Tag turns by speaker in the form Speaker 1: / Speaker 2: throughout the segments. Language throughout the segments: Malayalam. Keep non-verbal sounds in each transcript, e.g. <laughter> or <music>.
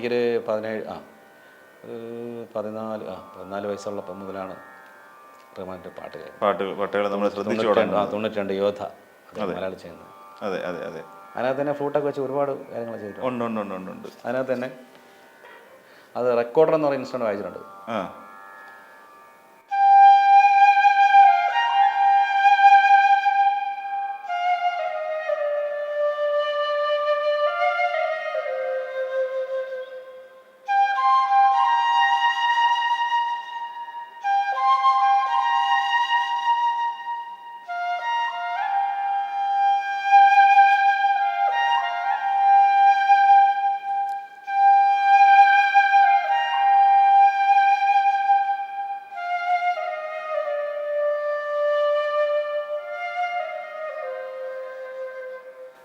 Speaker 1: എനിക്കൊരു പതിനേഴ് ആ പതിനാല് ആ പതിനാല് വയസ്സുള്ളപ്പം മുതലാണ് റഹ്മാന്റെ പാട്ട്
Speaker 2: പാട്ടുകൾ പാട്ടുകൾ നമ്മൾ ശ്രദ്ധിച്ചു
Speaker 1: തൊണ്ണൂറ്റി രണ്ട് യോധ അത്. മലയാളം ചെയ്യുന്നത്.
Speaker 2: അതെ അതെ അതെ.
Speaker 1: അതിനകത്ത് തന്നെ ഫ്ലൂട്ടൊക്കെ വെച്ച് ഒരുപാട് കാര്യങ്ങൾ ചെയ്തിട്ടുണ്ട്.
Speaker 2: ഉണ്ട് ഉണ്ട് ഉണ്ട് ഉണ്ട് ഉണ്ട്.
Speaker 1: അതിനകത്ത് തന്നെ അത് റെക്കോർഡർ എന്ന് പറയുന്ന ഇൻസ്റ്റന്റ് വായിച്ചിട്ടുണ്ട്.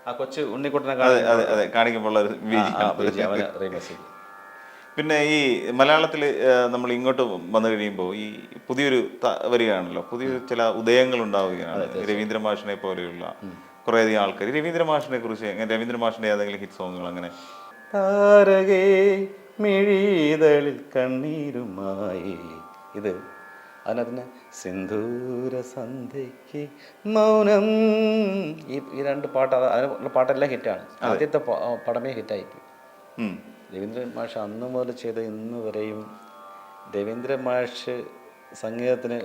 Speaker 2: ആ
Speaker 1: കൊച്ചു ഉണ്ണിക്കുട്ടനെ
Speaker 2: അതെ അതെ അതെ. കാണിക്കുമ്പോൾ പിന്നെ ഈ മലയാളത്തിൽ നമ്മൾ ഇങ്ങോട്ട് വന്നു കഴിയുമ്പോൾ ഈ പുതിയൊരു വരികയാണല്ലോ. പുതിയ ചില ഉദയങ്ങൾ ഉണ്ടാവുകയാണ്. രവീന്ദ്ര മാഷിനെ പോലെയുള്ള കുറേയധികം ആൾക്കാർ രവീന്ദ്ര മാഷിനെ കുറിച്ച് രവീന്ദ്ര മാഷിന്റെ ഏതെങ്കിലും ഹിറ്റ് സോങ്ങുകൾ അങ്ങനെ?
Speaker 1: താരകേ മിഴീതളിൽ കണ്ണീരുമായി. ഇത് അതിനകത്തിന് സിന്ദൂര സന്ധ്യയ്ക്ക് മൗനം. ഈ ഈ രണ്ട് പാട്ട് അത് അതിനുള്ള പാട്ടെല്ലാം ഹിറ്റാണ്. ആദ്യത്തെ പടമേ ഹിറ്റായി. രവീന്ദ്രൻ മാഷ് അന്ന് മുതൽ ചെയ്ത ഇന്ന് വരെയും രവീന്ദ്രൻ മാഷ് സംഗീതത്തിന്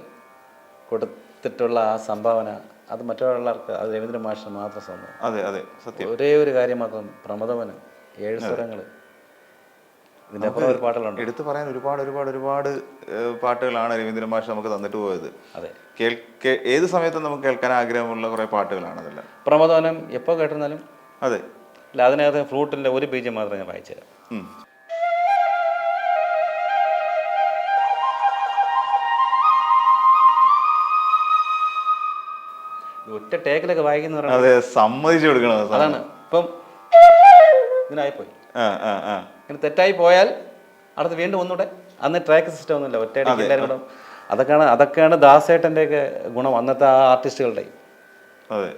Speaker 1: കൊടുത്തിട്ടുള്ള ആ സംഭാവന അത് മറ്റുള്ളവർക്ക് അത് രവീന്ദ്രൻ മാഷിന് മാത്രം സ്വന്തം
Speaker 2: അതെ അതെ സത്യം.
Speaker 1: ഒരേ ഒരു കാര്യം മാത്രം പ്രമദവന്. ഏഴ് സ്വരങ്ങൾ ഇതിന്റെ അപ്പുറം ഒരു പാട്ടുകളുണ്ട്
Speaker 2: എടുത്തു പറയാൻ ഒരുപാട് ഒരുപാട് ഒരുപാട് പാട്ടുകളാണ് രവീന്ദ്രൻ മാഷ് നമുക്ക് തന്നിട്ട് പോയത്
Speaker 1: അതെ
Speaker 2: കേൾക്കെ ഏത് സമയത്തും നമുക്ക് കേൾക്കാൻ ആഗ്രഹമുള്ള കുറെ പാട്ടുകളാണ് അതെല്ലാം.
Speaker 1: പ്രമോദനം എപ്പോൾ കേട്ടിരുന്നാലും
Speaker 2: അതെ.
Speaker 1: അല്ല അതിനകത്ത് ഫ്ലൂട്ടിന്റെ ഒരു പേജ് മാത്രമേ ഞാൻ വായിച്ചു തരാം. ഒറ്റ ടേക്കിലൊക്കെ വായിക്കുന്ന
Speaker 2: അതെ സമ്മതിച്ചു കൊടുക്കണം. അത്.
Speaker 1: അതാണ്. ഇപ്പം ഇതിനായിപ്പോയി. ഇങ്ങനെ തെറ്റായി പോയാൽ അടുത്ത് വീണ്ടും ഒന്നുകൂടെ. അന്ന് ട്രാക്ക് സിസ്റ്റം ഒന്നുമില്ല ഒറ്റയടിക്ക് എല്ലാവരും കൂടെ അതൊക്കെയാണ് അതൊക്കെയാണ് ദാസേട്ടന്റെ ഒക്കെ ഗുണം അന്നത്തെ ആ ആർട്ടിസ്റ്റുകളുടെ
Speaker 2: അതെ.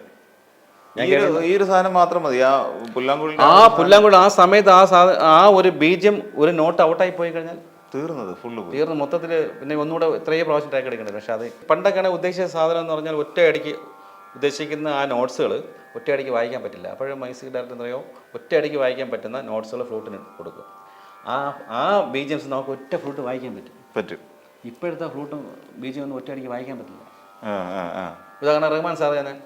Speaker 2: ഈ ഒരു സാധനം മാത്രം മതി ആ പുല്ലാങ്കുഴി
Speaker 1: ആ പുല്ലാങ്കുഴ ആ സമയത്ത് ആ ആ ഒരു ബീജം ഒരു നോട്ട് ഔട്ടായി പോയി കഴിഞ്ഞാൽ
Speaker 2: തീർന്നത് ഫുള്ള്
Speaker 1: തീർന്നു മൊത്തത്തിൽ മൊത്തത്തിൽ പിന്നെ ഒന്നുകൂടെ ഇത്രയും പ്രാവശ്യം ട്രാക്ക് എടുക്കേണ്ടത് പക്ഷെ അത് പണ്ടൊക്കെയാണ് ഉദ്ദേശിച്ച സാധനം എന്ന് പറഞ്ഞാൽ ഒറ്റയടിക്ക് ഉദ്ദേശിക്കുന്ന ആ നോട്ട്സുകൾ ഒറ്റയടിക്ക് വായിക്കാൻ പറ്റില്ല. അപ്പോഴും മൈസിക് ഡയറക്ടർ എന്തറിയോ? ഒറ്റയടിക്ക് വായിക്കാൻ പറ്റുന്ന നോട്ട്സുകൾ ഫ്ലൂട്ടിന് കൊടുക്കും. ആ ആ ബീജിയംസ് നമുക്ക് ഒറ്റ ഫ്ലൂട്ട് വായിക്കാൻ പറ്റും.
Speaker 2: പറ്റും.
Speaker 1: ഇപ്പോഴത്തെ ഫ്ലൂട്ടും ബീജിയം ഒന്നും ഒറ്റയടിക്ക് വായിക്കാൻ പറ്റില്ല. ഉദാഹരണം റഹ്മാൻ സാർ ഞാൻ?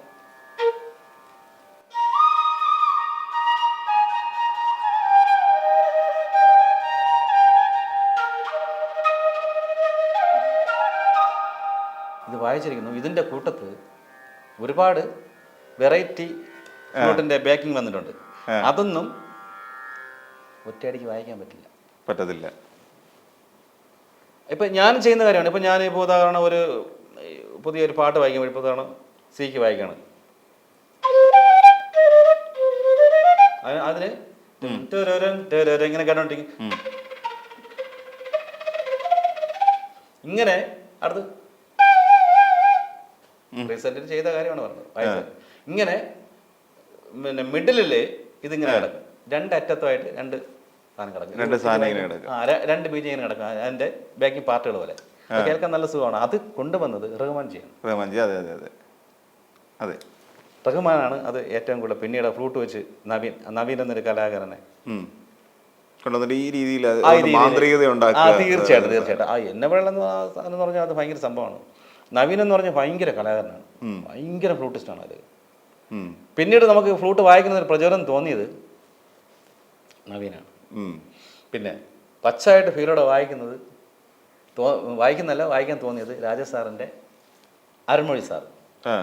Speaker 1: ഇത് വായിച്ചിരിക്കുന്നു. ഇതിന്റെ കൂട്ടത്ത് ഒരുപാട് വെറൈറ്റി ഫ്രൂട്ടിന്റെ ബേക്കിംഗ് വന്നിട്ടുണ്ട്. അതൊന്നും ഒറ്റയടിക്ക് വായിക്കാൻ പറ്റില്ല.
Speaker 2: പറ്റത്തില്ല.
Speaker 1: ഇപ്പൊ ഞാൻ ചെയ്യുന്ന കാര്യമാണ്. ഇപ്പൊ ഞാൻ ഇപ്പോൾ ഉദാഹരണം ഒരു പുതിയൊരു പാട്ട് വായിക്കുമ്പോൾ ഇപ്പോൾ ഉദാഹരണം സിക്ക് വായിക്കാണ്. അതിന് ഇങ്ങനെ കേട്ടോണ്ടിരിക്കും ഇങ്ങനെ അടുത്ത് റീസെന്റിൽ ചെയ്ത കാര്യമാണ് പറഞ്ഞത്. ഇങ്ങനെ പിന്നെ മിഡിലിൽ ഇതിങ്ങനെ കിടക്കും. രണ്ട് അറ്റത്തുമായിട്ട് രണ്ട് സാധനം കിടക്കും.
Speaker 2: രണ്ട് സാധനം
Speaker 1: രണ്ട് ബീജം ഇങ്ങനെ കിടക്കും. അതിന്റെ ബാക്കി പാർട്ടുകൾ പോലെ. കേൾക്കാൻ നല്ല സുഖമാണ്. അത് കൊണ്ടുവന്നത് റഹ്മാൻ
Speaker 2: റഹ്മാൻജി അതെ അതെ അതെ. അതെ.
Speaker 1: റഹ്മാനാണ് അത് ഏറ്റവും കൂടുതൽ പിന്നീട് ഫ്ലൂട്ട് വെച്ച് നവീൻ നവീൻ എന്നൊരു കലാകാരനെ.
Speaker 2: കൊണ്ടുവന്നിട്ട് ഈ രീതിയിൽ മാന്ത്രികത ഉണ്ടാക്കുക.
Speaker 1: തീർച്ചയായിട്ടും തീർച്ചയായിട്ടും. ആ എന്നെ വെള്ളം എന്ന് പറഞ്ഞാൽ അത് ഭയങ്കര സംഭവമാണ്. നവീൻ എന്ന് പറഞ്ഞാൽ ഭയങ്കര കലാകാരനാണ്. ഭയങ്കര ഫ്ലൂട്ടിസ്റ്റാണ് അത്. പിന്നീട് നമുക്ക് ഫ്ലൂട്ട് വായിക്കുന്ന ഒരു പ്രചോദനം തോന്നിയത് നവീനാണ്. പിന്നെ പച്ചയായിട്ട് ഫീലോടെ വായിക്കുന്നത് തോ വായിക്കുന്നല്ല വായിക്കാൻ തോന്നിയത് രാജസാറിന്റെ അരുൺമൊഴി സാർ
Speaker 2: ആ.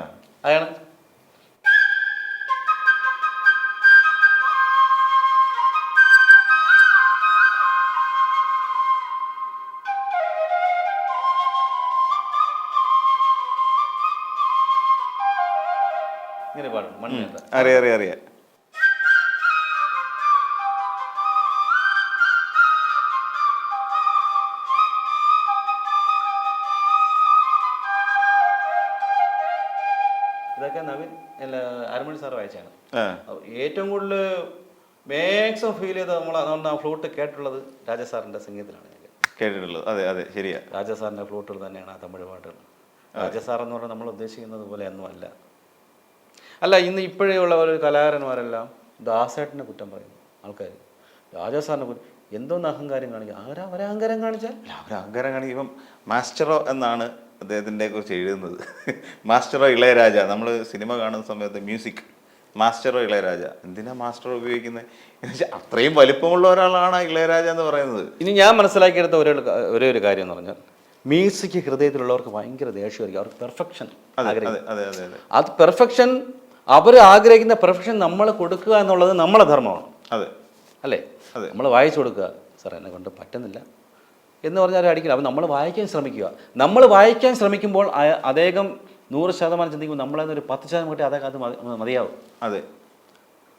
Speaker 2: അറിയാം അറിയാം അറിയാം.
Speaker 1: ഇതൊക്കെ നവീൻ അരമണി സാർ വായിച്ചാണ്. ഏറ്റവും കൂടുതൽ മാക്സിമം ഫീൽ ചെയ്ത് നമ്മൾ അതുകൊണ്ട് ആ ഫ്ലൂട്ട് കേട്ടിട്ടുള്ളത് രാജസാറിന്റെ സംഗീതത്തിലാണ് ഞാൻ കേട്ടത്.
Speaker 2: കേട്ടിട്ടുള്ളത്. അതെ അതെ ശരിയാ.
Speaker 1: രാജസാറിന്റെ ഫ്ലൂട്ടുകൾ തന്നെയാണ് ആ തമിഴ് പാട്ടുകൾ. രാജസാർ എന്ന് പറഞ്ഞാൽ നമ്മൾ ഉദ്ദേശിക്കുന്നത് പോലെ ഒന്നും അല്ല ഇന്ന് ഇപ്പോഴേ ഉള്ള ഒരു കലാകാരന്മാരെല്ലാം ദാസേട്ടനെ കുറ്റം പറയുന്നു ആൾക്കാർ രാജസാറിനെ കുറ്റം എന്തോന്ന് അഹങ്കാരം കാണിക്കുക ആരാ അഹങ്കാരം കാണിച്ചാൽ?
Speaker 2: അല്ല, അവർ അഹങ്കാരം കാണിക്കുമ്പം മാസ്റ്ററോ എന്നാണ് അദ്ദേഹത്തിന്റെ കുറിച്ച് എഴുതുന്നത്. <laughs> മാസ്റ്ററോ ഇളയരാജ നമ്മൾ സിനിമ കാണുന്ന സമയത്ത് മ്യൂസിക്. മാസ്റ്ററോ ഇളയരാജ. എന്തിനാ മാസ്റ്ററോ ഉപയോഗിക്കുന്നത് എന്ന് വെച്ചാൽ അത്രയും വലിപ്പമുള്ള ഒരാളാണ് ഇളയരാജ എന്ന് പറയുന്നത്.
Speaker 1: ഇനി ഞാൻ മനസ്സിലാക്കിയെടുത്ത ഒരേ ഒരു ഒരേ കാര്യം എന്ന് പറഞ്ഞാൽ മ്യൂസിക് ഹൃദയത്തിലുള്ളവർക്ക് ഭയങ്കര ദേഷ്യമായിരിക്കും അവർക്ക് പെർഫെക്ഷൻ
Speaker 2: അത്
Speaker 1: പെർഫെക്ഷൻ അവർ ആഗ്രഹിക്കുന്ന പ്രൊഫഷൻ നമ്മൾ കൊടുക്കുക എന്നുള്ളത് നമ്മളെ ധർമ്മമാണ്.
Speaker 2: അതെ.
Speaker 1: അല്ലേ?
Speaker 2: അതെ.
Speaker 1: നമ്മൾ വായിച്ചു കൊടുക്കുക. സാർ എന്നെ കൊണ്ട് പറ്റുന്നില്ല. എന്ന് പറഞ്ഞാൽ അടിക്കില്ല. അപ്പം നമ്മൾ വായിക്കാൻ ശ്രമിക്കുക. നമ്മൾ വായിക്കാൻ ശ്രമിക്കുമ്പോൾ അദ്ദേഹം നൂറ് ശതമാനം ചിന്തിക്കുമ്പോൾ നമ്മളെ ഒരു പത്ത് ശതമാനം കിട്ടി അദ്ദേഹം അത് മതിയാവും.
Speaker 2: അതെ.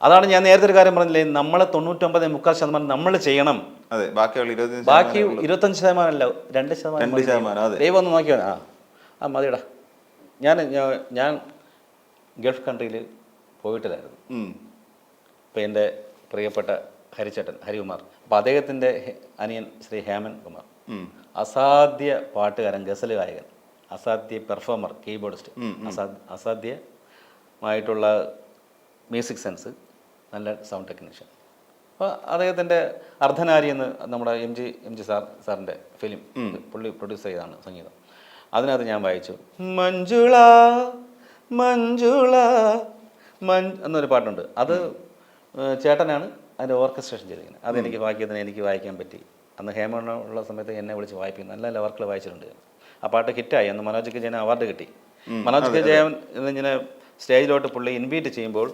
Speaker 1: അതാണ് ഞാൻ നേരത്തെ ഒരു കാര്യം പറഞ്ഞില്ലേ? നമ്മളെ തൊണ്ണൂറ്റൊമ്പത് മുക്കാൽ ശതമാനം നമ്മൾ ചെയ്യണം.
Speaker 2: അതെ. ബാക്കിയുള്ള
Speaker 1: ബാക്കി ഇരുപത്തഞ്ച് ശതമാനം അല്ല രണ്ട് ശതമാനം. ദൈവം ഒന്ന് നോക്കിയോ? ആ ആ മതിയടാ. ഞാൻ- ഞാൻ ഗൾഫ് കൺട്രിയിൽ പോയിട്ടില്ലായിരുന്നു ഇപ്പം എന്റെ പ്രിയപ്പെട്ട ഹരിച്ചേട്ടൻ ഹരികുമാർ. അപ്പോൾ അദ്ദേഹത്തിന്റെ അനിയൻ ശ്രീ ഹേമൻ കുമാർ. അസാധ്യ പാട്ടുകാരൻ ഗസൽ ഗായകൻ അസാധ്യ പെർഫോമർ കീബോർഡിസ്റ്റ് അസാധ്യ അസാധ്യമായിട്ടുള്ള മ്യൂസിക് സെൻസ് നല്ല സൗണ്ട് ടെക്നീഷ്യൻ. അപ്പോൾ അദ്ദേഹത്തിന്റെ അർദ്ധനാരി എന്ന് നമ്മുടെ M G M G sir സാറിന്റെ ഫിലിം പുള്ളി പ്രൊഡ്യൂസ് ചെയ്താണ് സംഗീതം. അതിനകത്ത് ഞാൻ വായിച്ചു മഞ്ജുള മഞ്ജുള. മൻ എന്നൊരു പാട്ടുണ്ട്. അത് ചേട്ടനാണ് അതിന്റെ ഓർക്കസ്ട്രേഷൻ ചെയ്തിരിക്കുന്നത്. അതെനിക്ക് വായിക്കുന്നതിന് എനിക്ക് വായിക്കാൻ പറ്റി. അന്ന് ഹേമണ്ണ ഉള്ള സമയത്ത് എന്നെ വിളിച്ച് വായിപ്പിക്കും നല്ല നല്ല വർക്കുകൾ വായിച്ചിട്ടുണ്ട്. ആ പാട്ട് ഹിറ്റായി. അന്ന് മനോജ് കെ ജയൻ അവാർഡ് കിട്ടി. മനോജ് കെ ജയൻ ഇങ്ങനെ സ്റ്റേജിലോട്ട് പുള്ളി ഇൻവൈറ്റ് ചെയ്യുമ്പോൾ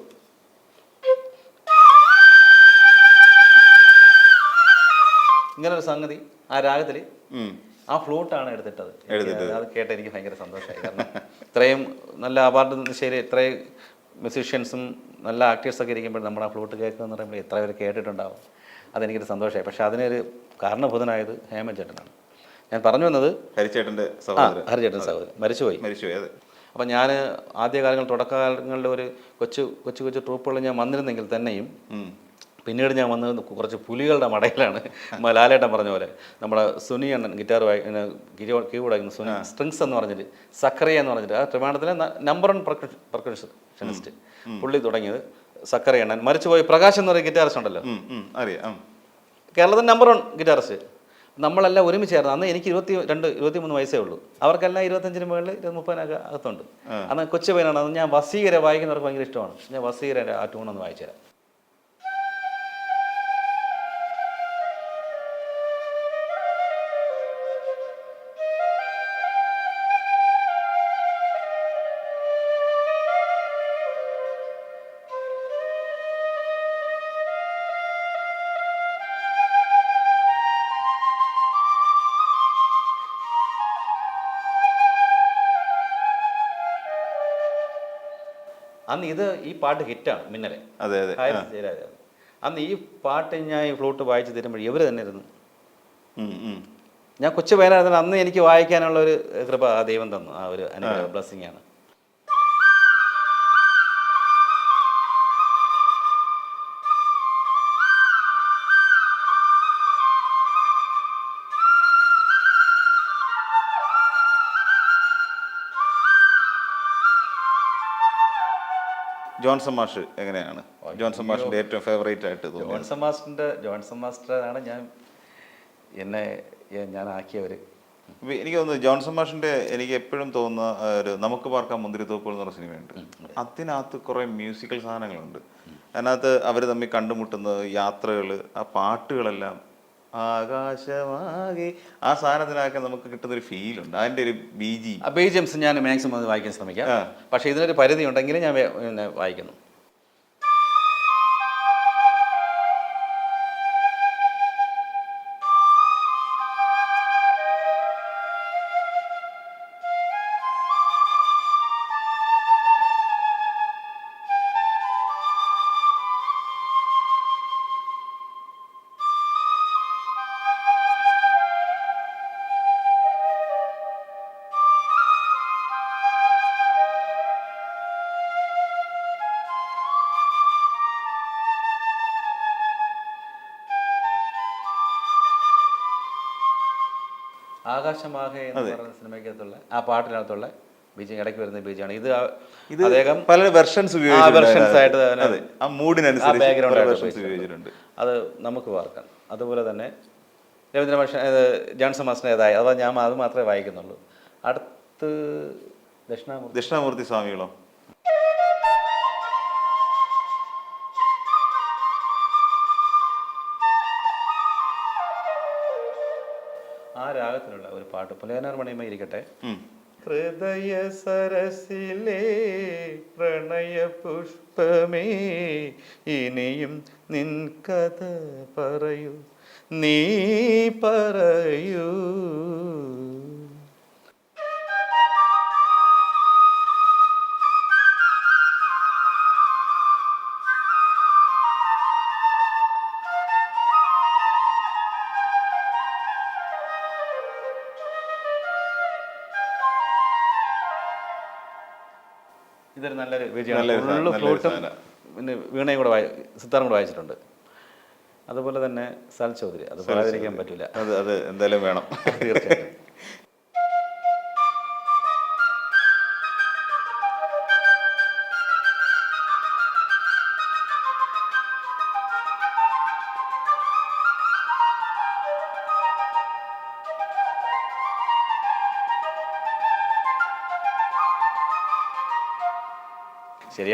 Speaker 1: ഇങ്ങനൊരു സംഗതി ആ രാഗത്തിൽ ആ ഫ്ലൂട്ടാണ് എടുത്തിട്ടത്. അത് കേട്ട് എനിക്ക് ഭയങ്കര സന്തോഷമായി കാരണം ഇത്രയും നല്ല അവാർഡ് ശരി ഇത്രയും മ്യൂസീഷ്യൻസും നല്ല ആക്ടേഴ്സൊക്കെ ഇരിക്കുമ്പോൾ നമ്മൾ ആ ഫ്ലൂട്ട് കേൾക്കുക എന്ന് പറയുമ്പോൾ എത്ര പേര് കേട്ടിട്ടുണ്ടാവും. അതെനിക്കൊരു സന്തോഷമായി പക്ഷേ അതിനൊരു കാരണഭൂതനായത് ഹേമൻ ചേട്ടനാണ്. ഞാൻ പറഞ്ഞു വന്നത് ഹരിചേട്ടന്റെ
Speaker 2: സഹോദരൻ.
Speaker 1: ഹരിചേട്ടൻ സഹോദരൻ. മരിച്ചുപോയി.
Speaker 2: മരിച്ചുപോയി അതെ.
Speaker 1: അപ്പം ഞാൻ ആദ്യകാലങ്ങൾ തുടക്കകാലങ്ങളിൽ ഒരു കൊച്ചു കൊച്ചു കൊച്ചു ട്രൂപ്പുകളിൽ ഞാൻ വന്നിരുന്നെങ്കിൽ തന്നെയും. പിന്നീട് ഞാൻ വന്ന് കുറച്ച് പുലികളുടെ മടയിലാണ്. ലാലേട്ടൻ പറഞ്ഞ പോലെ. നമ്മുടെ സുനി അണ്ണൻ ഗിറ്റാർ വായി കീബോർഡ് വായിക്കുന്ന സുനി. സ്ട്രിങ്സ് എന്ന് പറഞ്ഞിട്ട് സക്കറിയ എന്ന് പറഞ്ഞിട്ട്. ആ ട്രിവാണ്ടത്തിലെ നമ്പർ വൺ പെർക്കഷനിസ്റ്റ് പുള്ളി തുടങ്ങിയത് സക്കറിയ അണ്ണൻ. മരിച്ചുപോയി പ്രകാശ് എന്ന് പറയുന്ന ഗിറ്റാറിസ്റ്റ് ഉണ്ടല്ലോ.
Speaker 2: അറിയാം.
Speaker 1: കേരളത്തിൽ നമ്പർ വൺ ഗിറ്റാറിസ്റ്റ് നമ്മളെല്ലാം ഒരുമിച്ചായിരുന്നു. അന്ന് എനിക്ക് ഇരുപത്തി രണ്ട് ഇരുപത്തി മൂന്ന് വയസ്സേ ഉള്ളൂ. അവർക്കെല്ലാം ഇരുപത്തഞ്ചിന് മുകളിൽ ഇരുപത് മുപ്പതിനൊക്കെ അകത്തുണ്ട് അന്ന് കൊച്ചു പയ്യനാണ് അന്ന് ഞാൻ വസീകര വായിക്കുന്നവർക്ക് ഭയങ്കര ഇഷ്ടമാണ്. ഞാൻ വസീകരന്റെ ആ ട്യൂണൊന്ന് വായിച്ചു തരാം അന്ന് ഇത് ഈ പാട്ട് ഹിറ്റാണ് മിന്നലെ.
Speaker 2: അതെ അതെ.
Speaker 1: അന്ന് ഈ പാട്ട് ഞാൻ ഈ ഫ്ലൂട്ട് വായിച്ചു തരുമ്പോൾ ഇവർ തന്നെ ഇരുന്നു. ഞാൻ കൊച്ചു പയ്യനായിരുന്നു അന്ന് എനിക്ക് വായിക്കാനുള്ള ഒരു കൃപ ആ ദൈവം തന്നു. ആ ഒരു അനുഗ്രഹ ബ്ലസ്സിംഗ് ആണ്.
Speaker 2: ജോൺസൺ മാഷ് എങ്ങനെയാണ്? ജോൺസൺ മാഷിന്റെ ഏറ്റവും ഫേവറേറ്റ് ആയിട്ട്
Speaker 1: ജോൺസൺ മാസ്റ്ററിന്റെ ജോൺസൺ മാസ്റ്ററാണ് ഞാൻ എന്നെ ഞാൻ ആക്കിയവർ
Speaker 2: എനിക്ക് തോന്നുന്നു ജോൺസൺ മാഷിന്റെ എനിക്ക് എപ്പോഴും തോന്നുന്ന ഒരു നമുക്ക് പാർക്കാൻ മുന്തിരിത്തോപ്പുകൾ എന്ന് പറഞ്ഞ സിനിമയുണ്ട്. അതിനകത്ത് കുറേ മ്യൂസിക്കൽ സാധനങ്ങളുണ്ട്. അതിനകത്ത് അവർ തമ്മിൽ കണ്ടുമുട്ടുന്നത് യാത്രകൾ ആ പാട്ടുകളെല്ലാം ആകാശമാകെ. ആ സാധനത്തിനൊക്കെ നമുക്ക് കിട്ടുന്ന ഒരു ഫീൽ ഉണ്ട് അതിന്റെ ഒരു ബി ജി
Speaker 1: ഞാൻ മാക്സിമം അത് വായിക്കാൻ ശ്രമിക്കാം.
Speaker 2: പക്ഷെ
Speaker 1: പക്ഷേ ഇതിനൊരു പരിധി ഉണ്ടെങ്കിൽ ഞാൻ വായിക്കുന്നു. ആകാശമാഹേ എന്ന് പറയുന്ന സിനിമയ്ക്കകത്തുള്ള ആ പാട്ടിനകത്തുള്ള ബീജം ഇടയ്ക്ക് വരുന്ന ബീജമാണ് ഇത്
Speaker 2: ഇത്
Speaker 1: അദ്ദേഹം
Speaker 2: പല വെർഷൻസ്
Speaker 1: വെർഷൻസ് ആയിട്ട് തന്നെ
Speaker 2: അതെ. ആ മൂഡിനനുസരിച്ച് ബാക്ക്ഗ്രൗണ്ട്
Speaker 1: ഉപയോഗിച്ചിട്ടുണ്ട്. അത് നമുക്ക് വാർക്കാം. അതുപോലെ തന്നെ രവീന്ദ്ര ഭാഷ ജോൺസൺ മസ്നേതായ അഥവാ ഞാൻ അത് മാത്രമേ വായിക്കുന്നുള്ളൂ. അടുത്ത് ദക്ഷിണാമൂർത്തി.
Speaker 2: ദക്ഷിണാമൂർത്തി സ്വാമികളോ?
Speaker 1: ആ ഒരു പാട്ട്. പുലയനാർ മണിയമ്മ ഇരിക്കട്ടെ. ഹൃദയ സരസിലെ പ്രണയ പുഷ്പമേ ഇനിയും നിൻ കഥ പറയൂ നീ പറയൂ. ഇതൊരു നല്ലൊരു വിജയമാണ്. ഫ്ലൂട്ടും പിന്നെ വീണയും കൂടെ വായി സിത്താറും കൂടെ വായിച്ചിട്ടുണ്ട്. അതുപോലെ തന്നെ സൽ ചൗധരി. അത് പറയാതിരിക്കാൻ പറ്റില്ല
Speaker 2: അത് അത് എന്തായാലും വേണം.
Speaker 1: തീർച്ചയായിട്ടും.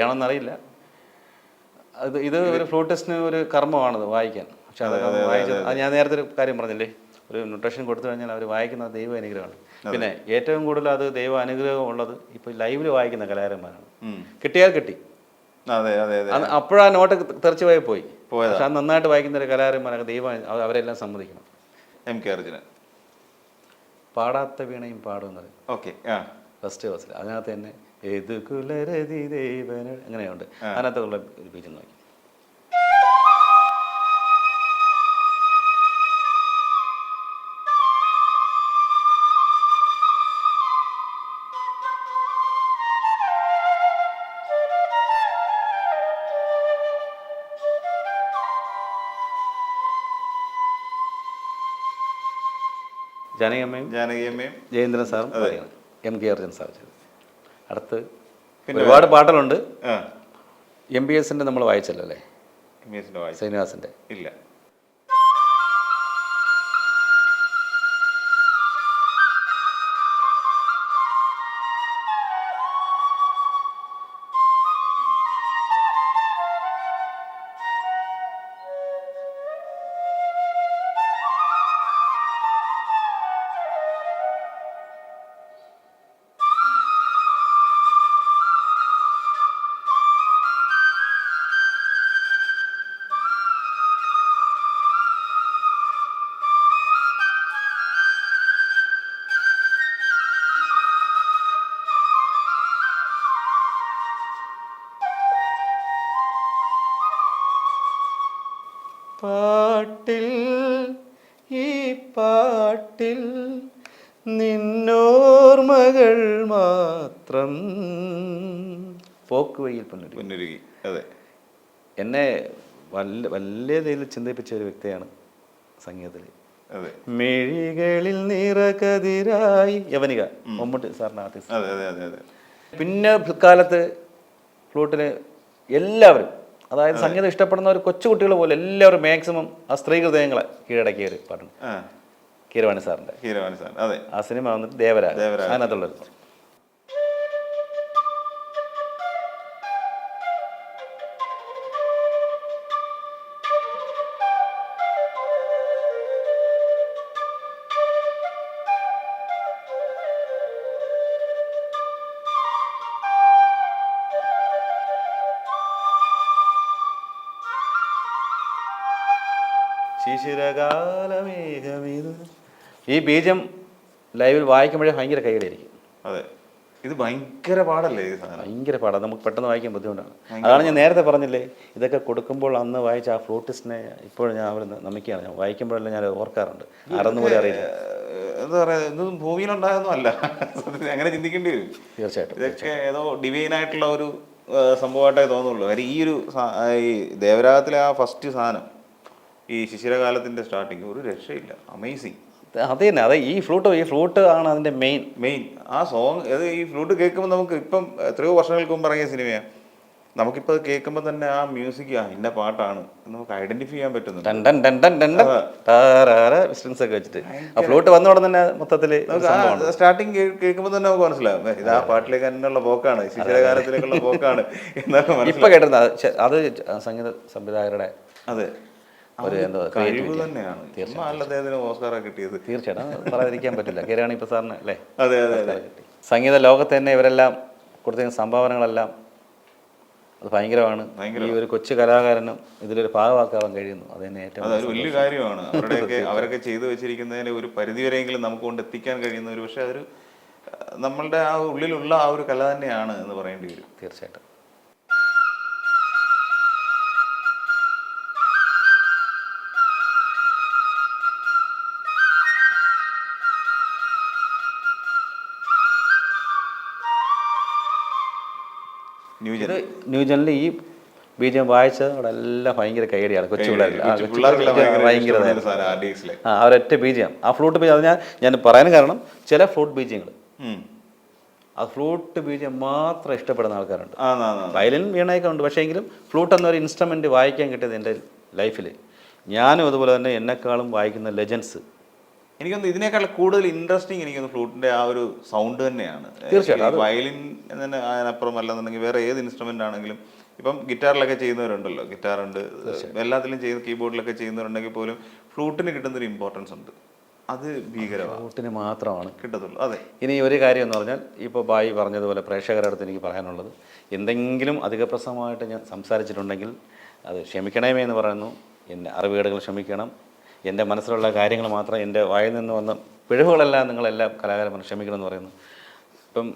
Speaker 1: ശരിയാണെന്നറിയില്ല അത് ഇത് ഒരു ഫ്ലൂട്ടിസ്റ്റിന് ഒരു കർമ്മമാണത് വായിക്കാൻ. പക്ഷെ അത് വായിച്ചത് അത് ഞാൻ നേരത്തെ ഒരു കാര്യം പറഞ്ഞില്ലേ? ഒരു ന്യൂട്രീഷൻ കൊടുത്തു കഴിഞ്ഞാൽ അവർ വായിക്കുന്ന ദൈവ അനുഗ്രഹമാണ്. പിന്നെ ഏറ്റവും കൂടുതൽ അത് ദൈവ അനുഗ്രഹം ഉള്ളത് ഇപ്പോൾ ലൈവിൽ വായിക്കുന്ന കലാകാരന്മാരാണ്. കിട്ടിയാൽ കിട്ടി. അപ്പോഴാ നോട്ട് തെറിച്ച് പോയി പോയി. പക്ഷെ അത് നന്നായിട്ട് വായിക്കുന്ന ഒരു കലാകാരന്മാരൊക്കെ ദൈവ അവരെല്ലാം സമ്മതിക്കണം.
Speaker 2: M K Arjunan.
Speaker 1: പാടാത്ത വീണയും പാടുന്നത്
Speaker 2: ഓക്കെ
Speaker 1: ഫസ്റ്റ് ബസ്സിൽ അതിനകത്ത് തന്നെ ഏത് കുലരതി ദേവന അങ്ങനെയുണ്ട്. അതിനകത്തുള്ള ഒരു പേജ് നോക്കി ജാനകിയമ്മയും
Speaker 2: ജാനകിയമ്മയും
Speaker 1: ജയേന്ദ്രൻ സാറും എം കെ അർജുൻ സാർ. അടുത്ത് ഒരുപാട് പാട്ടുകളുണ്ട് എം ബി എസിന്റെ നമ്മൾ വായിച്ചല്ലോ അല്ലേ?
Speaker 2: ശ്രീനിവാസിന്റെ എസിന്റെ ശ്രീനിവാസിന്റെ
Speaker 1: പാട്ടിൽ ഈ പാട്ടിൽ നിന്നോർമകൾ മാത്രം. പോക്ക് വെയിൽ
Speaker 2: പൊന്നുരുകി അതെ.
Speaker 1: എന്നെ വല്ല വലിയ രീതിയിൽ ചിന്തിപ്പിച്ച ഒരു വ്യക്തിയാണ് സംഗീതത്തിൽ
Speaker 2: അതെ.
Speaker 1: മിഴികളിൽ നിറകതിരായി യവനിക മമ്മൂട്ടി സാറിന് ആർട്ടിസ്റ്റ്.
Speaker 2: അതെ അതെ അതെ അതെ.
Speaker 1: പിന്നെ പിൽക്കാലത്ത് ഫ്ലൂട്ടിന് എല്ലാവരും അതായത് സംഗീതം ഇഷ്ടപ്പെടുന്ന ഒരു കൊച്ചുകുട്ടികൾ പോലെ എല്ലാവരും മാക്സിമം ആ സ്ത്രീ ഹൃദയങ്ങളെ കീഴടക്കിയ ഒരു പാട്ടുണ്ട്. കീരവാണി സാറിന്റെ
Speaker 2: കീരവാണി സാർ അതെ.
Speaker 1: ആ സിനിമ വന്നിട്ട് ദേവരാജ്
Speaker 2: ദേവരാജ്.
Speaker 1: ശിശിരകാലമേഘമിത് ഈ ബീജം ലൈവിൽ വായിക്കുമ്പോഴേ ഭയങ്കര കൈകളായിരിക്കും
Speaker 2: അതെ. ഇത് ഭയങ്കര പാടല്ലേ ഈ സാധനം?
Speaker 1: ഭയങ്കര പാടാണ് നമുക്ക് പെട്ടെന്ന് വായിക്കാൻ ബുദ്ധിമുട്ടാണ്. അതാണ് ഞാൻ നേരത്തെ പറഞ്ഞില്ലേ ഇതൊക്കെ കൊടുക്കുമ്പോൾ അന്ന് വായിച്ച ആ ഫ്ലൂട്ടിസ്റ്റിനെ ഇപ്പോഴും ഞാൻ അവിടെ നമിക്കുകയാണ്. ഞാൻ വായിക്കുമ്പോഴെല്ലാം ഞാൻ ഓർക്കാറുണ്ട്. ആരെന്ന് പോലും അറിയില്ല.
Speaker 2: എന്താ പറയാ ഇതൊന്നും ഭൂമിയിലുണ്ടായതൊന്നും അല്ല. അങ്ങനെ ചിന്തിക്കേണ്ടി വരും.
Speaker 1: തീർച്ചയായിട്ടും
Speaker 2: ഇതൊക്കെ ഏതോ ഡിവൈൻ ആയിട്ടുള്ള ഒരു സംഭവമായിട്ടേ തോന്നുള്ളൂ. കാര്യം ഈ ഒരു ഈ ദേവരാഗത്തിലെ ആ ഫസ്റ്റ് സാധനം ഈ ശിശിരകാലത്തിന്റെ സ്റ്റാർട്ടിങ് ഒരു രക്ഷയില്ല. അമേസിങ്
Speaker 1: അത് തന്നെ അതെ ഈ ഫ്ലൂട്ട് ഈ ഫ്ലൂട്ട് ആണ് അതിന്റെ മെയിൻ
Speaker 2: മെയിൻ ആ സോങ് അത് ഈ ഫ്ലൂട്ട് കേൾക്കുമ്പോൾ നമുക്ക് ഇപ്പം എത്രയോ വർഷങ്ങൾക്ക് മുമ്പ് ഇറങ്ങിയ സിനിമയാണ് നമുക്കിപ്പോൾ അത് കേൾക്കുമ്പോൾ തന്നെ ആ മ്യൂസിക് ആ ഇന്ന പാട്ടാണ് നമുക്ക് ഐഡന്റിഫൈ ചെയ്യാൻ പറ്റുന്നുണ്ട്.
Speaker 1: strings ഒക്കെ വെച്ചിട്ട്. ആ ഫ്ലൂട്ട് വന്ന ഉടനെ തന്നെ മൊത്തത്തിൽ
Speaker 2: സ്റ്റാർട്ടിങ് കേൾക്കുമ്പോൾ തന്നെ നമുക്ക് മനസ്സിലാവും. ഇത് ആ പാട്ടിലേക്ക് തന്നെയുള്ള പോക്കാണ് ശിശിരകാലത്തിലേക്കുള്ള പോക്കാണ് <laughs> എന്നൊക്കെ
Speaker 1: ഇപ്പൊ കേട്ടിരുന്ന? അത് അത് സംഗീത സംവിധായകരുടെ
Speaker 2: അതെ.
Speaker 1: ഒരു എന്തോ
Speaker 2: കഴിവ് തന്നെയാണ്. നല്ല അദ്ദേഹത്തിന് ഓസ്കാറൊക്കെ കിട്ടിയത്.
Speaker 1: തീർച്ചയായിട്ടും. പറയാതിരിക്കാൻ പറ്റില്ല. കേരളാണി ഇപ്പൊ സാറിന് അല്ലേ?
Speaker 2: അതെ അതെ അതെ.
Speaker 1: സംഗീത ലോകത്ത് തന്നെ ഇവരെല്ലാം കൊടുത്തിരുന്ന സംഭാവനകളെല്ലാം അത് ഭയങ്കരമാണ്. ഈ ഒരു കൊച്ചു കലാകാരനും ഇതിലൊരു ഭാഗമാക്കാൻ കഴിയുന്നു. അത് തന്നെ ഏറ്റവും
Speaker 2: അതൊരു വലിയ കാര്യമാണ്. അവരുടെയൊക്കെ അവരൊക്കെ ചെയ്തു വെച്ചിരിക്കുന്നതിന് ഒരു പരിധിവരെയെങ്കിലും നമുക്ക് കൊണ്ട് എത്തിക്കാൻ കഴിയുന്ന ഒരു പക്ഷേ അതൊരു നമ്മളുടെ ആ ഉള്ളിലുള്ള ആ ഒരു കല തന്നെയാണ് എന്ന് പറയേണ്ടി വരും.
Speaker 1: തീർച്ചയായിട്ടും.
Speaker 2: ന്യൂജൻ
Speaker 1: ന്യൂജനിൽ ഈ ബീജം വായിച്ചത് അവിടെ എല്ലാം ഭയങ്കര കൈയടിയാണ്. കൊച്ചു പിള്ളേരിൽ ആ, അവരൊറ്റ ബീജം ആ ഫ്ലൂട്ട് ബീജം അത് ഞാൻ ഞാൻ പറയാൻ കാരണം ചില ഫ്ലൂട്ട് ബീജങ്ങൾ ആ ഫ്ലൂട്ട് ബീജം മാത്രം ഇഷ്ടപ്പെടുന്ന ആൾക്കാരുണ്ട്. വയലിൻ വീണയൊക്കെ ഉണ്ട്. പക്ഷേ എങ്കിലും ഫ്ലൂട്ട് എന്നൊരു ഇൻസ്ട്രുമെന്റ് വായിക്കാൻ കിട്ടിയത് എന്റെ ലൈഫിൽ ഞാനും അതുപോലെ തന്നെ എന്നെക്കാളും വായിക്കുന്ന ലെജൻസ്
Speaker 2: എനിക്കൊന്ന് ഇതിനേക്കാൾ കൂടുതൽ ഇൻട്രസ്റ്റിംഗ് എനിക്കൊന്ന് ഫ്ലൂട്ടിന്റെ ആ ഒരു സൗണ്ട് തന്നെയാണ്.
Speaker 1: തീർച്ചയായിട്ടും,
Speaker 2: വയലിൻ തന്നെ അതിനപ്പുറം അല്ലെന്നുണ്ടെങ്കിൽ വേറെ ഏത് ഇൻസ്ട്രുമെന്റ് ആണെങ്കിലും ഇപ്പം ഗിറ്റാറിലൊക്കെ ചെയ്യുന്നവരുണ്ടല്ലോ. ഗിറ്റാറുണ്ട് എല്ലാത്തിലും ചെയ്യുന്ന കീബോർഡിലൊക്കെ ചെയ്യുന്നവരുണ്ടെങ്കിൽ പോലും ഫ്ലൂട്ടിന് കിട്ടുന്ന ഒരു ഇമ്പോർട്ടൻസ് ഉണ്ട്. അത് ഭീകരമാണ്
Speaker 1: ഫ്ലൂട്ടിന് മാത്രമാണ്.
Speaker 2: കിട്ടത്തുള്ളൂ. അതെ.
Speaker 1: ഇനി ഒരു കാര്യം എന്ന് പറഞ്ഞാൽ ഇപ്പോൾ ബായി പറഞ്ഞതുപോലെ പ്രേക്ഷകരുടെ അടുത്ത് എനിക്ക് പറയാനുള്ളത് എന്തെങ്കിലും അധികപ്രസവമായിട്ട് ഞാൻ സംസാരിച്ചിട്ടുണ്ടെങ്കിൽ അത് ക്ഷമിക്കണമേ എന്ന് പറയുന്നു. എന്റെ അറിവുകേടുകൾ ക്ഷമിക്കണം. എന്റെ മനസ്സിലുള്ള കാര്യങ്ങൾ മാത്രം എന്റെ വായിൽ നിന്ന് വന്ന പിഴവുകളെല്ലാം നിങ്ങളെല്ലാം കലാകാരന്മാർ ക്ഷമിക്കണമെന്ന് പറയുന്നു. ഇപ്പം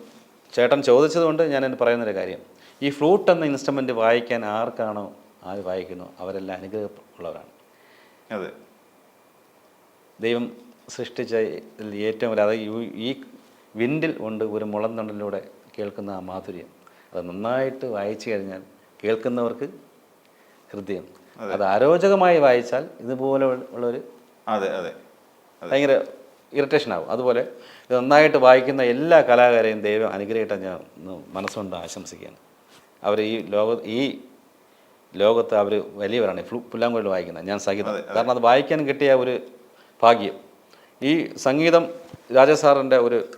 Speaker 1: ചേട്ടൻ ചോദിച്ചതുകൊണ്ട് ഞാൻ എന്റെ പറയുന്നൊരു കാര്യം. ഈ ഫ്ലൂട്ട് എന്ന ഇൻസ്ട്രുമെന്റ് വായിക്കാൻ ആർക്കാണോ ആര് വായിക്കുന്നു? അവരെല്ലാം അനുഗ്രഹമുള്ളവരാണ്.
Speaker 2: അതെ.
Speaker 1: ദൈവം സൃഷ്ടിച്ച ഏറ്റവും വലിയ അത് ഈ- വിൻഡിൽ കൊണ്ട് ഒരു മുളന്തണ്ടിലൂടെ കേൾക്കുന്ന ആ മാധുര്യം അത് നന്നായിട്ട് വായിച്ചു കഴിഞ്ഞാൽ കേൾക്കുന്നവർക്ക് ഹൃദയം അത്. അരോചകമായി വായിച്ചാൽ ഇതുപോലെ ഉള്ളൊരു
Speaker 2: അതെ അതെ
Speaker 1: ഭയങ്കര ഇറിറ്റേഷൻ ആവും. അതുപോലെ ഇത് നന്നായിട്ട് വായിക്കുന്ന എല്ലാ കലാകാരെയും ദൈവം അനുഗ്രഹിക്കാൻ ഞാൻ മനസ്സുകൊണ്ട് ആശംസിക്കുകയാണ്. അവർ ഈ ലോക ഈ ലോകത്ത് അവർ വലിയവരാണ്. ഫ്ലു പുല്ലാങ്കുഴൽ വായിക്കുന്നത് ഞാൻ സംഗീതം കാരണം അത് വായിക്കാൻ കിട്ടിയ ഒരു ഭാഗ്യം. ഈ സംഗീതം രാജസാറിന്റെ ഒരു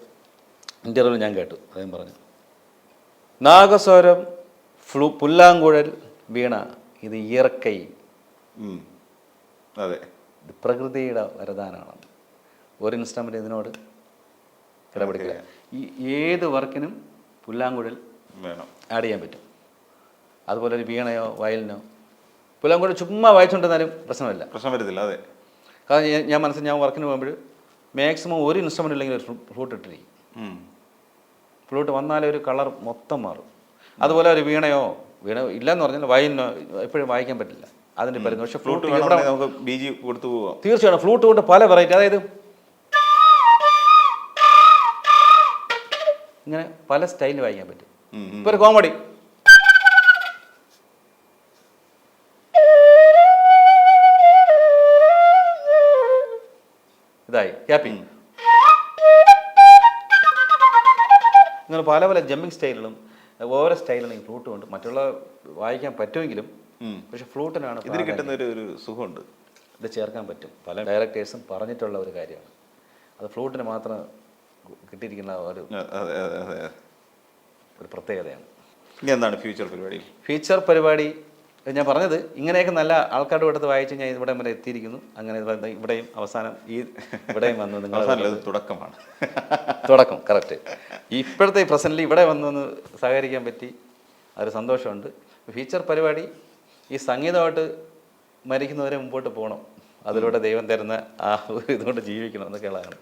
Speaker 1: ഇന്റർവ്യൂ ഞാൻ കേട്ടു. അദ്ദേഹം പറഞ്ഞു നാഗസ്വരം ഫ്ലു പുല്ലാങ്കുഴൽ വീണ ഇത് ഇയർക്കൈ.
Speaker 2: അതെ.
Speaker 1: ഇത് പ്രകൃതിയുടെ വരദാനമാണ്. ഒരു ഇൻസ്റ്റമെന്റ് ഇതിനോട് ഇടപെടുക ഈ ഏത് വർക്കിനും പുല്ലാങ്കുഴൽ
Speaker 2: വേണം.
Speaker 1: ആഡ് ചെയ്യാൻ പറ്റും. അതുപോലെ ഒരു വീണയോ വയലിനോ പുല്ലാങ്കുഴൽ ചുമ്മാ വായിച്ചുകൊണ്ടിരുന്നാലും പ്രശ്നമില്ല.
Speaker 2: പ്രശ്നം വരത്തില്ല അതെ.
Speaker 1: കാരണം ഞാൻ- മനസ്സിൽ ഞാൻ വർക്കിന് പോകുമ്പോൾ മാക്സിമം ഒരു ഇൻസ്ട്രുമെന്റ് ഇല്ലെങ്കിൽ ഒരു ഫ്ലൂട്ട് ഇട്ടിരിക്കും. ഫ്ലൂട്ട് വന്നാലേ ഒരു കളർ മൊത്തം മാറും. അതുപോലെ ഒരു വീണയോ വീണ ഇല്ലെന്ന് പറഞ്ഞാൽ വയലിനോ എപ്പോഴും വായിക്കാൻ പറ്റില്ല. അതിന്റെ പറ്റുന്നു പക്ഷേ
Speaker 2: ഫ്ലൂട്ട് നമുക്ക് ബി ജി കൊടുത്തു പോവാം.
Speaker 1: തീർച്ചയായും ഫ്ലൂട്ട് കൊണ്ട് പല വെറൈറ്റി അതായത് ഇങ്ങനെ പല സ്റ്റൈലിൽ വായിക്കാൻ പറ്റും. ഇപ്പൊ ഒരു കോമഡി ഇതായി. ഹാപ്പി ഇങ്ങനെ പല പല ജമ്പിങ് സ്റ്റൈലുകളും ഓരോ സ്റ്റൈലാണ് ഈ ഫ്ലൂട്ട് കൊണ്ട് മറ്റുള്ള വായിക്കാൻ പറ്റുമെങ്കിലും. പക്ഷെ ഫ്ലൂട്ടിനാണ്
Speaker 2: ഇതിന് കിട്ടുന്ന ഒരു ഒരു സുഖമുണ്ട്.
Speaker 1: ഇത് ചേർക്കാൻ പറ്റും. പല ഡയറക്ടേഴ്സും പറഞ്ഞിട്ടുള്ള ഒരു കാര്യമാണ്. അത് ഫ്ലൂട്ടിന് മാത്രം കിട്ടിയിരിക്കുന്ന ഒരു ഒരു പ്രത്യേകതയാണ്.
Speaker 2: ഇനി എന്താണ് ഫ്യൂച്ചർ പരിപാടി
Speaker 1: ഫ്യൂച്ചർ പരിപാടി ഞാൻ പറഞ്ഞത് ഇങ്ങനെയൊക്കെ നല്ല ആൾക്കാരുടെ അടുത്ത് വായിച്ച് ഞാൻ ഇവിടെ വരെ എത്തിയിരിക്കുന്നു. അങ്ങനെ ഇവിടെയും അവസാനം ഈ ഇവിടെയും വന്നു നിങ്ങൾ
Speaker 2: തുടക്കമാണ്.
Speaker 1: തുടക്കം കറക്റ്റ് ഇപ്പോഴത്തെ പ്രസന്റിൽ ഇവിടെ വന്നൊന്ന് സഹകരിക്കാൻ പറ്റി. അതൊരു സന്തോഷമുണ്ട്. ഫീച്ചർ പരിപാടി ഈ സംഗീതമായിട്ട് മരിക്കുന്നവരെ മുമ്പോട്ട് പോകണം. അതിലൂടെ ദൈവം തരുന്ന ആ ഒരു ഇതുകൊണ്ട് ജീവിക്കണം എന്നൊക്കെയുള്ളതാണ്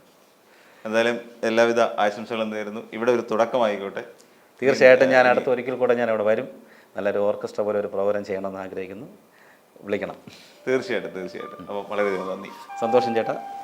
Speaker 2: എന്തായാലും എല്ലാവിധ ആശംസകളും നേരുന്നു. ഇവിടെ ഒരു തുടക്കമായിക്കോട്ടെ.
Speaker 1: തീർച്ചയായിട്ടും ഞാൻ അടുത്ത ഒരിക്കൽ കൂടെ ഞാൻ അവിടെ വരും. നല്ലൊരു ഓർക്കസ്ട്ര പോലെ ഒരു പ്രോഗ്രാം ചെയ്യണമെന്ന് ആഗ്രഹിക്കുന്നു. വിളിക്കണം.
Speaker 2: തീർച്ചയായിട്ടും തീർച്ചയായിട്ടും. അപ്പോൾ വളരെയധികം നന്ദി.
Speaker 1: സന്തോഷം ചേട്ടാ.